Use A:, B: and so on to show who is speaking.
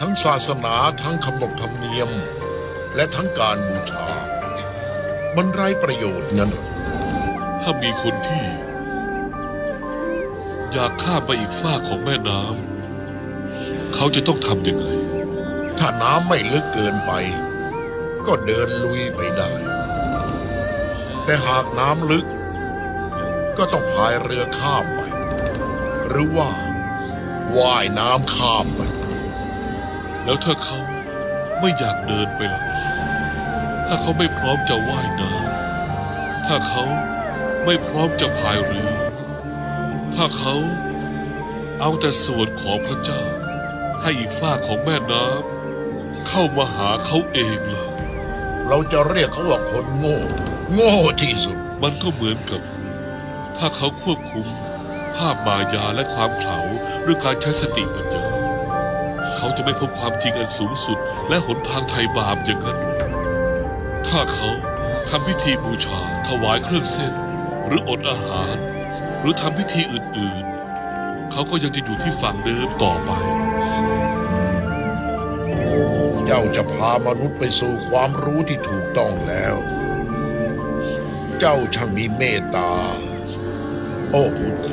A: ทั้งศาสนาทั้งคำนบธรรมเนียม และทั้งการบูชา มันไร้ประโยชน์งั้นเหรอ
B: ถ้ามีคนที่ อยากข้ามไปอีกฝากของแม่น้ำเขาจะต้องทำยังไง
A: ถ้าน้ำไม่ลึกเกินไป ก็เดินลุยไปได้ แต่หากน้ำลึก ก็ต้องพายเรือข้ามไป หรือว่าว่ายน้ำข้ามไป
B: แล้วถ้าเขาไม่อยากเดินไปล่ะ ถ้าเขาไม่พร้อมจะว่ายน้ำถ้าเขาไม่พร้อมจะพายเรือ ถ้าเขาเอาแต่ส่วนของพระเจ้า ให้อีกฝ้ากของแม่น้ำเข้ามาหาเขาเองล่ะ
A: เราจะเรียกเขาว่าคนโง่ โง่ที่สุด
B: มันก็เหมือนกับ ถ้าเขาควบคุมภาพมายาและความเขลาด้วยการใช้สติปัญญาเขา จะไม่พบความจริงอันสูงสุด และหนทางไถ่บาปอย่างนั้น ถ้าเขาทำพิธีบูชา ถวายเครื่องเส้น หรืออดอาหาร หรือทำพิธีอื่น ๆ เขาก็ยังจะอยู่ที่ฝั่งเดิมต่อไป
A: เจ้าจะพามนุษย์ไปสู่ความรู้ที่ถูกต้องแล้ว เจ้าช่างมีเมตตา โอ้พุทธ